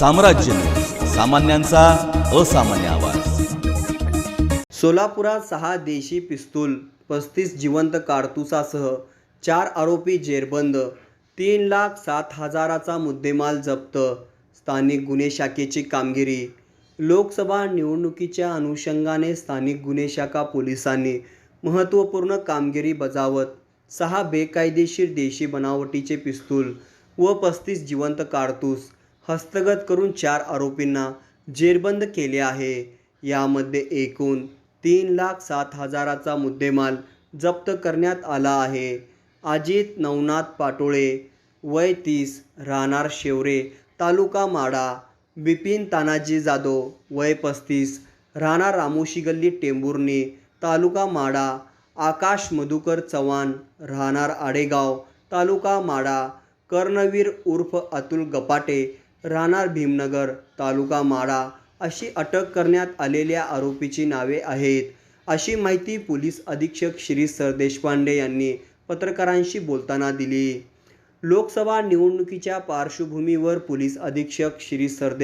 साम्राज्य. सामान्यांचा असामान्य आवाज. सोलापुरात सहा देशी पिस्तूल पस्तीस जिवंत कारतुसासह चार आरोपी जेरबंद तीन लाख सात हजाराचा मुद्देमाल जप्त स्थानिक गुन्हे शाखेची कामगिरी. लोकसभा निवडणुकीच्या अनुषंगाने स्थानिक गुन्हे शाखा पोलिसांनी महत्त्वपूर्ण कामगिरी बजावत सहा बेकायदेशीर देशी बनावटीचे पिस्तूल व पस्तीस जिवंत कारतूस हस्तगत करून चार आरोपींना जेरबंद केले आहे. यामध्ये एकूण तीन लाख सात हजाराचा मुद्देमाल जप्त करण्यात आला आहे. अजित नवनाथ पाटोळे वय तीस राहणार शेवरे तालुका माडा बिपिन तानाजी जाधव वय पस्तीस राहणार रामोशी गल्ली टेंभुर्णी तालुका माडा आकाश मधुकर चव्हाण राहणार आडेगाव तालुका माडा कर्णवीर उर्फ अतुल गपाटे राहणार भीमनगर तालुका माडा अशी अटक करण्यात आलेल्या आरोपीची नावे आहेत. अशी माहिती पोलीस अधीक्षक श्री सरदेशपांडे यांनी पत्रकारांशी बोलताना दिली. लोकसभा निवडणुकीच्या पार्श्वभूमीवर पोलीस अधीक्षक श्री सर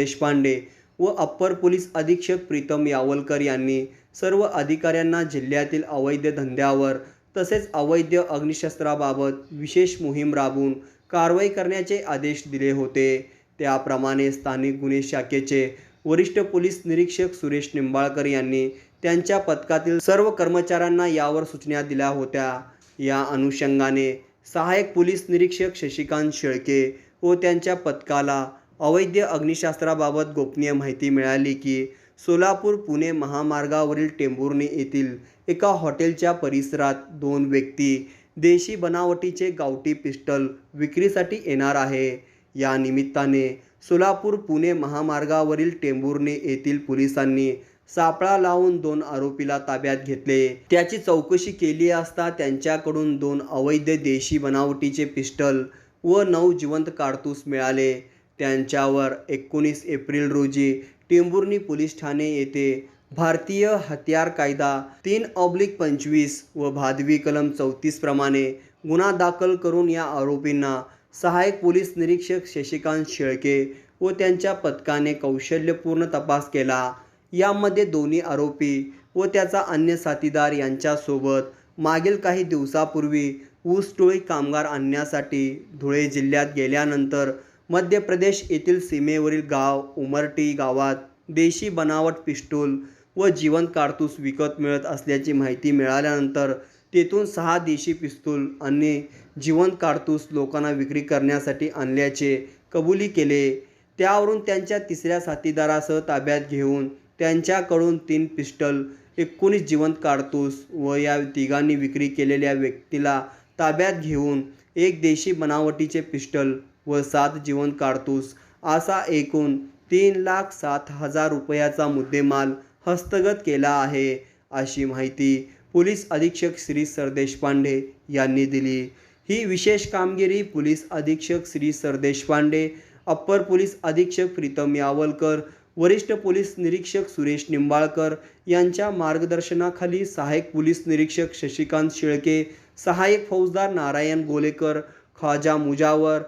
व अप्पर पोलीस अधीक्षक प्रीतम यावलकर यांनी सर्व अधिकाऱ्यांना जिल्ह्यातील अवैध धंद्यावर तसेच अवैध अग्निशस्त्राबाबत विशेष मोहीम राबवून कारवाई करण्याचे आदेश दिले होते. त्याप्रमाणे स्थानिक गुन्हे शाखेचे वरिष्ठ पोलीस निरीक्षक सुरेश निंबाळकर यांनी त्यांच्या पथकातील सर्व कर्मचाऱ्यांना यावर सूचना दिल्या होत्या. या अनुषंगाने सहाय्यक पोलीस निरीक्षक शशिकांत शेळके व त्यांच्या पथकाला अवैध अग्निशास्त्राबाबत गोपनीय माहिती मिळाली की सोलापूर पुणे महामार्गावरील टेंभुर्णी येथील एका हॉटेलच्या परिसरात दोन व्यक्ती देशी बनावटीचे गावठी पिस्टल विक्रीसाठी येणार आहे. या निमित्ताने सोलापूर पुणे महामार्गावरील टेंबुर्णे येथील पोलिसांनी सापळा लावून दोन आरोपीला ताब्यात घेतले. त्याची चौकशी केली असता त्यांच्याकडून दोन अवैध देशी बनावटीचे पिस्टल व नऊ जिवंत कारतूस मिळाले. त्यांच्यावर एकोणीस एप्रिल रोजी टेंभुर्णी पोलीस ठाणे येथे भारतीय हत्यार कायदा तीन ऑब्लिक पंचवीस व भादवी कलम चौतीस प्रमाणे गुन्हा दाखल करून या आरोपींना सहाय्यक पोलीस निरीक्षक शशिकांत शेळके व त्यांच्या पथकाने कौशल्यपूर्ण तपास केला. यामध्ये दोन्ही आरोपी व त्याचा अन्य साथीदार यांच्यासोबत मागील काही दिवसापूर्वी ऊसटोळी कामगार आणण्यासाठी धुळे जिल्ह्यात गेल्यानंतर मध्य प्रदेश येथील सीमेवरील गाव उमरटी गावात देशी बनावट पिस्तूल व जिवंत कारतूस विकत मिळत असल्याची माहिती मिळाल्यानंतर तेथून सहा देशी पिस्तूल आणि जिवंत कारतूस लोकांना विक्री करण्यासाठी आणल्याचे कबुली केले. त्यावरून त्यांच्या तिसऱ्या साथीदारासह ताब्यात घेऊन त्यांच्याकडून तीन पिस्टल एकोणीस जिवंत कारतूस व या तिघांनी विक्री केलेल्या व्यक्तीला ताब्यात घेऊन एक देशी बनावटीचे पिस्टल व सात जिवंत कारतूस असा एकूण तीन लाख सात हजार रुपयाचा मुद्देमाल हस्तगत केला आहे अशी माहिती पोलीस अधीक्षक श्री सरदेशपांडे यांनी दिली. ही विशेष कामगिरी पोलीस अधीक्षक श्री सरदेशपांडे अप्पर पोलीस अधीक्षक प्रीतम यावलकर वरिष्ठ पोलीस निरीक्षक सुरेश निंबाळकर यांच्या मार्गदर्शनाखाली सहाय्यक पोलीस निरीक्षक शशिकांत शेळके सहाय्यक फौजदार नारायण गोलेकर ख्वाजा मुजावर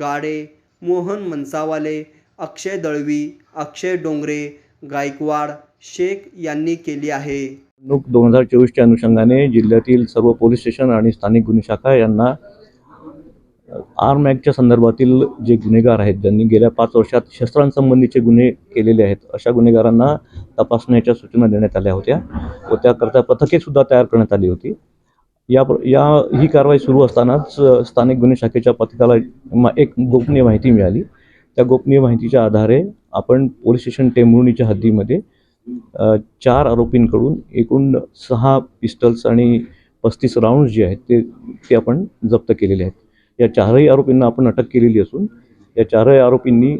गाडे मोहन मनसावाले अक्षय दळवी अक्षय डोंगरे गायकवाड शेख यांनी केली आहे. निवडणूक दोन हजार चोवीसच्या अनुषंगाने जिल्ह्यातील सर्व पोलीस स्टेशन आणि स्थानिक गुन्हे शाखा यांना आर्म ॲक्टच्या संदर्भातील जे गुन्हेगार आहेत ज्यांनी गेल्या पाच वर्षात शस्त्रांसंबंधीचे गुन्हे केलेले आहेत अशा गुन्हेगारांना तपासण्याच्या सूचना देण्यात आल्या होत्या व त्याकरता पथकेसुद्धा तयार करण्यात आली होती. या या ही कारवाई सुरू असतानाच स्थानिक गुन्हे शाखेच्या पथकाला एक गोपनीय माहिती मिळाली. त्या गोपनीय माहितीच्या आधारे आपण पोलीस स्टेशन टेंभुर्णीच्या हद्दीमध्ये चार आरोपींकडून एकूण सहा पिस्टल्स आणि पस्तीस राऊंड्स जे आहेत ते ते आपण जप्त केलेले आहेत. या चारही आरोपींना आपण अटक केलेली असून या चारही आरोपींनी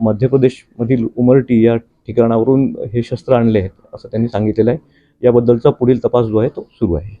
मध्य प्रदेशमधील उमरटी या ठिकाणावरून हे शस्त्र आणले आहेत असं त्यांनी सांगितलेलं आहे. याबद्दलचा पुढील तपास जो आहे तो सुरू आहे.